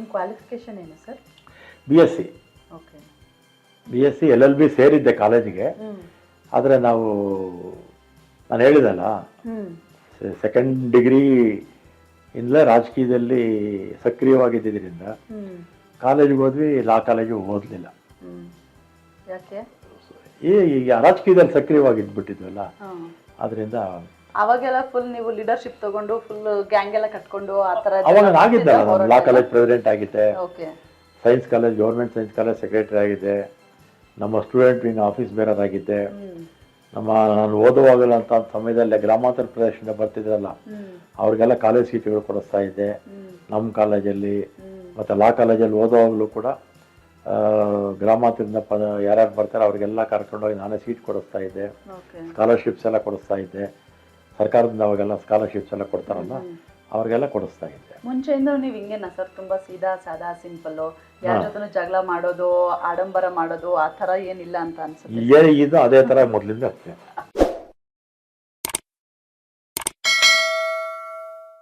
ನಿಮ್ಮ ಕ್ವಾಲಿಫಿಕೇಶನ್ ಏನು sir B S C okay B S C L L B ಸೇರಿದ್ದೆ ಕಾಲೇಜಿಗೆ. ಆದರೆ ನಾವು ನಾನು ಹೇಳಿದಲ್ಲ ಸೆಕೆಂಡ್ ಡಿಗ್ರಿ ಇಂದಲೇ ರಾಜಕೀಯದಲ್ಲಿ ಸಕ್ರಿಯವಾಗಿದ್ದರಿಂದ ಕಾಲೇಜಿಗೆ ಹೋದ್ವಿ ಲಾ ಕಾಲೇಜಿಗೆ ಓದಲಿಲ್ಲ. ಯಾಕೆ? ಈ ಈಗ ರಾಜಕೀಯದಲ್ಲಿ ಸಕ್ರಿಯವಾಗಿ ಇದ್ಬಿಟ್ಟಿದ್ವಲ್ಲ ಅದರಿಂದ ಅವಾಗೆಲ್ಲ ಫುಲ್ ನೀವು ಲೀಡರ್ಶಿಪ್ ತಗೊಂಡು ಫುಲ್ ಗ್ಯಾಂಗ್ ಎಲ್ಲ ಕಟ್ಕೊಂಡು ಆ ತರ ಅವಾಗ ನಾನು ಆಗಿದ್ದಲ್ಲ ನಾನು ಲಾ ಕಾಲೇಜ್ ಪ್ರೆಸಿಡೆಂಟ್ ಆಗಿದ್ದೆ. Okay science college government science college secretary ಆಗಿದ್ದೆ. ನಮ್ಮ ಸ್ಟೂಡೆಂಟ್ ವಿಂಗ್ ಆಫೀಸ್ ಬೇರರ್ ಆಗಿದ್ದೆ ನಮ್ಮ ನಾನು ಓದುವಾಗಲ್ಲ ಅಂತ ಸಮಯದಲ್ಲಿ ಗ್ರಾಮಾಂತರ ಪ್ರದೇಶದಿಂದ ಬರ್ತಿದ್ರಲ್ಲ ಅವ್ರಿಗೆಲ್ಲ ಕಾಲೇಜ್ ಸೀಟ್ಗಳು ಕೊಡಿಸ್ತಾ ಇದ್ದೆ. ನಮ್ಮ ಕಾಲೇಜಲ್ಲಿ ಮತ್ತು ಲಾ ಕಾಲೇಜಲ್ಲಿ ಓದುವಾಗಲೂ ಕೂಡ ಗ್ರಾಮಾಂತರದಿಂದ ಪ ಯಾರ್ಯಾರು ಬರ್ತಾರೆ ಅವ್ರಿಗೆಲ್ಲ ಕರ್ಕೊಂಡೋಗಿ ನಾನೇ ಸೀಟ್ ಕೊಡಿಸ್ತಾ ಇದ್ದೆ. ಸ್ಕಾಲರ್ಶಿಪ್ಸ್ ಎಲ್ಲ ಕೊಡಿಸ್ತಾ ಇದ್ದೆ. ಸರ್ಕಾರದಿಂದ ಅವಾಗೆಲ್ಲ ಸ್ಕಾಲರ್ಶಿಪ್ಸ್ ಎಲ್ಲ ಕೊಡ್ತಾರಲ್ಲ ಅವ್ರಿಗೆಲ್ಲ ಕೊಡಿಸ್ತಾ ಇದ್ದೆ. ಮುಂಚೆಯಿಂದ ನೀವು ಹಿಂಗೆ ಸರ್? ತುಂಬಾ ಸೀದಾ ಸಾದಾ ಸಿಂಪಲ್ ಯಾರ ಜೊತೆ ಜಗಳ ಮಾಡೋದು ಆಡಂಬರ ಮಾಡೋದು ಆ ಥರ ಏನಿಲ್ಲ ಅಂತ ಅನ್ಸುತ್ತೆ? ಇದು ಅದೇ ಥರ ಮೊದಲಿಂದ ಅಷ್ಟೇ.